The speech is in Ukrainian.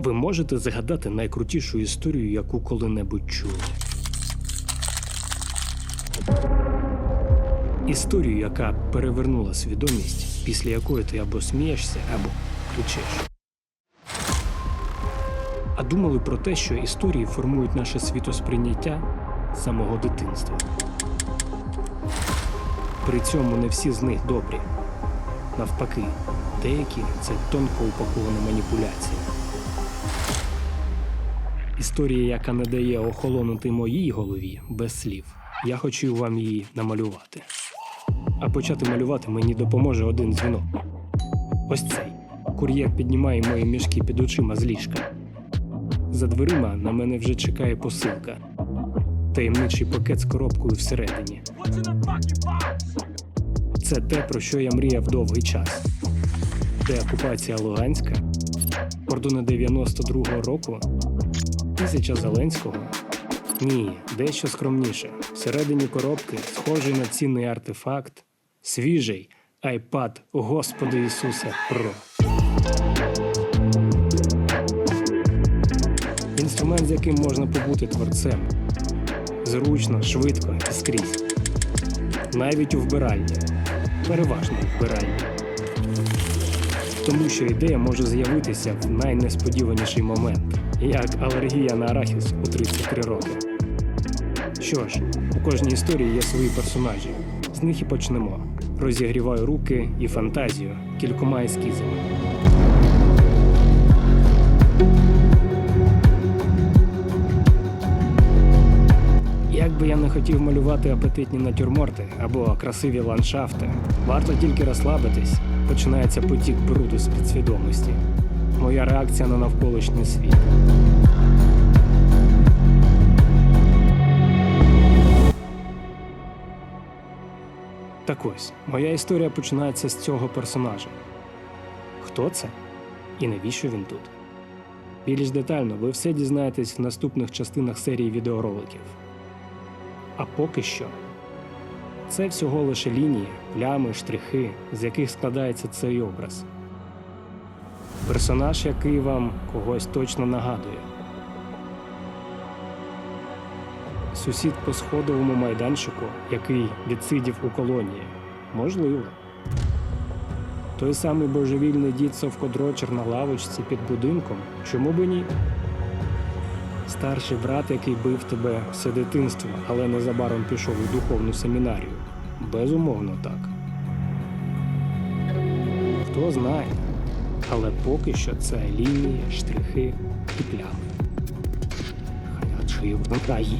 Ви можете згадати найкрутішу історію, яку коли-небудь чули. Історію, яка перевернула свідомість, після якої ти або смієшся, або кричиш. А думали про те, що історії формують наше світосприйняття самого дитинства. При цьому не всі з них добрі. Навпаки, деякі це тонко упакована маніпуляція. Історія, яка не дає охолонути моїй голові без слів. Я хочу вам її намалювати. А почати малювати мені допоможе один дзвінок. Ось цей. Кур'єр піднімає мої мішки під очима з ліжка. За дверима на мене вже чекає посилка. Таємничий пакет з коробкою всередині. Це те, про що я мріяв довгий час. Деокупація Луганська, кордони 92-го року, тисяча Зеленського. Ні, дещо скромніше. Всередині коробки схожий на цінний артефакт, свіжий iPad Господи Ісусе Про. Інструмент, з яким можна побути творцем. Зручно, швидко і скрізь. Навіть у вбиральні. Переважно у вбиральні. Тому що ідея може з'явитися в найнесподіваніший момент, як алергія на арахіс у 33 роки. Що ж, у кожній історії є свої персонажі. З них і почнемо. Розігріваю руки і фантазію кількома ескізами. Як би я не хотів малювати апетитні натюрморти або красиві ландшафти, варто тільки розслабитись, починається потік бруду з підсвідомості. Моя реакція на навколишній світ. Так ось, моя історія починається з цього персонажа. Хто це? І навіщо він тут? Більш детально ви все дізнаєтесь в наступних частинах серії відеороликів. А поки що. Це всього лише лінії, плями, штрихи, з яких складається цей образ. Персонаж, який вам когось точно нагадує. Сусід по сходовому майданчику, який відсидів у колонії. Можливо. Той самий божевільний дід совкодрочер на лавочці під будинком. Чому би ні? Старший брат, який бив тебе все дитинство, але незабаром пішов у духовну семінарію. Безумовно так. Хто знає. Але поки що це лінії, штрихи і плями. Хаячі в краї.